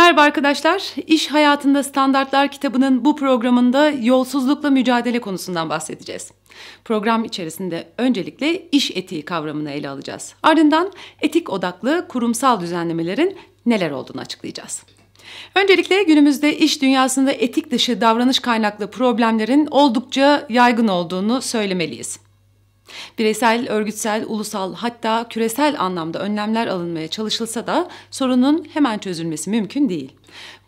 Merhaba arkadaşlar. İş Hayatında Standartlar kitabının bu programında yolsuzlukla mücadele konusundan bahsedeceğiz. Program içerisinde öncelikle iş etiği kavramını ele alacağız. Ardından etik odaklı kurumsal düzenlemelerin neler olduğunu açıklayacağız. Öncelikle günümüzde iş dünyasında etik dışı davranış kaynaklı problemlerin oldukça yaygın olduğunu söylemeliyiz. Bireysel, örgütsel, ulusal hatta küresel anlamda önlemler alınmaya çalışılsa da sorunun hemen çözülmesi mümkün değil.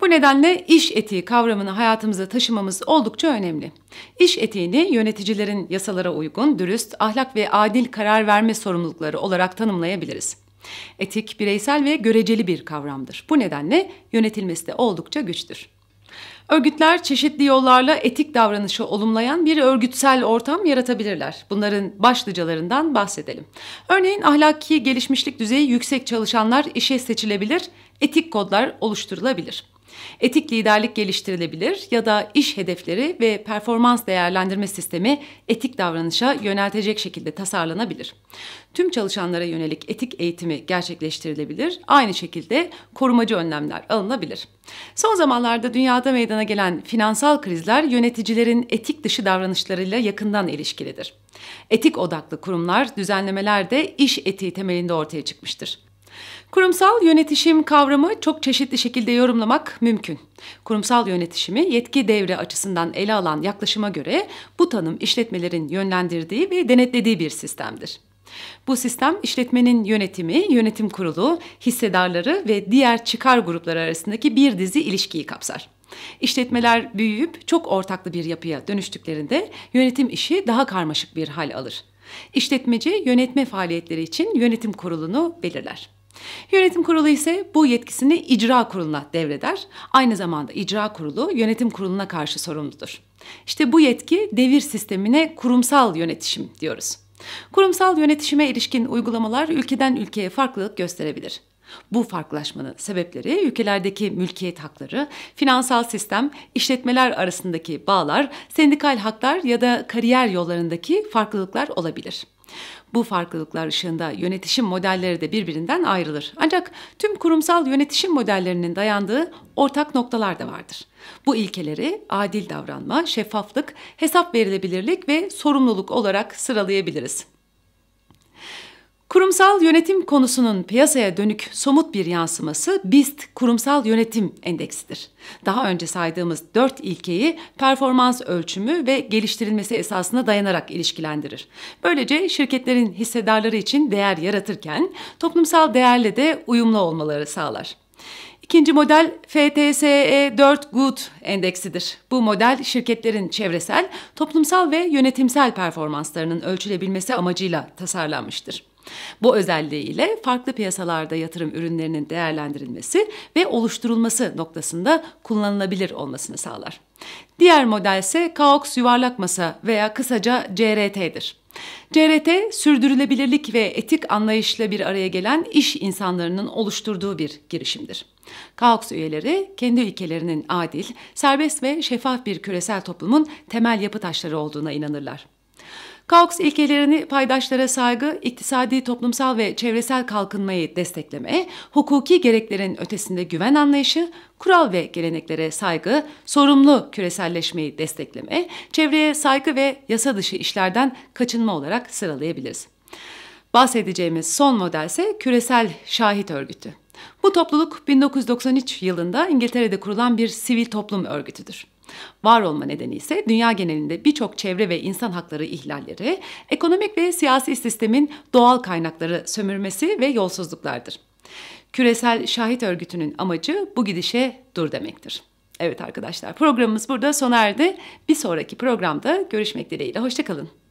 Bu nedenle iş etiği kavramını hayatımıza taşımamız oldukça önemli. İş etiğini yöneticilerin yasalara uygun, dürüst, ahlak ve adil karar verme sorumlulukları olarak tanımlayabiliriz. Etik bireysel ve göreceli bir kavramdır. Bu nedenle yönetilmesi de oldukça güçtür. Örgütler çeşitli yollarla etik davranışı olumlayan bir örgütsel ortam yaratabilirler. Bunların başlıcalarından bahsedelim. Örneğin ahlaki gelişmişlik düzeyi yüksek çalışanlar işe seçilebilir, etik kodlar oluşturulabilir. Etik liderlik geliştirilebilir ya da iş hedefleri ve performans değerlendirme sistemi etik davranışa yöneltecek şekilde tasarlanabilir. Tüm çalışanlara yönelik etik eğitimi gerçekleştirilebilir. Aynı şekilde korumacı önlemler alınabilir. Son zamanlarda dünyada meydana gelen finansal krizler yöneticilerin etik dışı davranışlarıyla yakından ilişkilidir. Etik odaklı kurumlar, düzenlemeler de iş etiği temelinde ortaya çıkmıştır. Kurumsal yönetişim kavramı çok çeşitli şekilde yorumlamak mümkün. Kurumsal yönetişimi yetki devre açısından ele alan yaklaşıma göre bu tanım işletmelerin yönlendirdiği ve denetlediği bir sistemdir. Bu sistem işletmenin yönetimi, yönetim kurulu, hissedarları ve diğer çıkar grupları arasındaki bir dizi ilişkiyi kapsar. İşletmeler büyüyüp çok ortaklı bir yapıya dönüştüklerinde yönetim işi daha karmaşık bir hal alır. İşletmeci yönetme faaliyetleri için yönetim kurulunu belirler. Yönetim kurulu ise bu yetkisini icra kuruluna devreder. Aynı zamanda icra kurulu yönetim kuruluna karşı sorumludur. İşte bu yetki devir sistemine kurumsal yönetişim diyoruz. Kurumsal yönetişime ilişkin uygulamalar ülkeden ülkeye farklılık gösterebilir. Bu farklılaşmanın sebepleri ülkelerdeki mülkiyet hakları, finansal sistem, işletmeler arasındaki bağlar, sendikal haklar ya da kariyer yollarındaki farklılıklar olabilir. Bu farklılıklar ışığında yönetişim modelleri de birbirinden ayrılır. Ancak tüm kurumsal yönetişim modellerinin dayandığı ortak noktalar da vardır. Bu ilkeleri adil davranma, şeffaflık, hesap verilebilirlik ve sorumluluk olarak sıralayabiliriz. Kurumsal yönetim konusunun piyasaya dönük somut bir yansıması BIST Kurumsal Yönetim Endeksidir. Daha önce saydığımız dört ilkeyi performans ölçümü ve geliştirilmesi esasına dayanarak ilişkilendirir. Böylece şirketlerin hissedarları için değer yaratırken toplumsal değerle de uyumlu olmaları sağlar. İkinci model FTSE 4 Good endeksidir. Bu model şirketlerin çevresel, toplumsal ve yönetimsel performanslarının ölçülebilmesi amacıyla tasarlanmıştır. Bu özelliğiyle farklı piyasalarda yatırım ürünlerinin değerlendirilmesi ve oluşturulması noktasında kullanılabilir olmasını sağlar. Diğer model ise KAOX yuvarlak masa veya kısaca CRT'dir. CRT, sürdürülebilirlik ve etik anlayışla bir araya gelen iş insanlarının oluşturduğu bir girişimdir. KAOX üyeleri kendi ülkelerinin adil, serbest ve şeffaf bir küresel toplumun temel yapı taşları olduğuna inanırlar. KAOX ilkelerini paydaşlara saygı, iktisadi, toplumsal ve çevresel kalkınmayı destekleme, hukuki gereklerin ötesinde güven anlayışı, kural ve geleneklere saygı, sorumlu küreselleşmeyi destekleme, çevreye saygı ve yasa dışı işlerden kaçınma olarak sıralayabiliriz. Bahsedeceğimiz son model ise küresel şahit örgütü. Bu topluluk 1993 yılında İngiltere'de kurulan bir sivil toplum örgütüdür. Var olma nedeni ise dünya genelinde birçok çevre ve insan hakları ihlalleri, ekonomik ve siyasi sistemin doğal kaynakları sömürmesi ve yolsuzluklardır. Küresel Şahit Örgütü'nün amacı bu gidişe dur demektir. Evet arkadaşlar programımız burada sona erdi. Bir sonraki programda görüşmek dileğiyle. Hoşçakalın.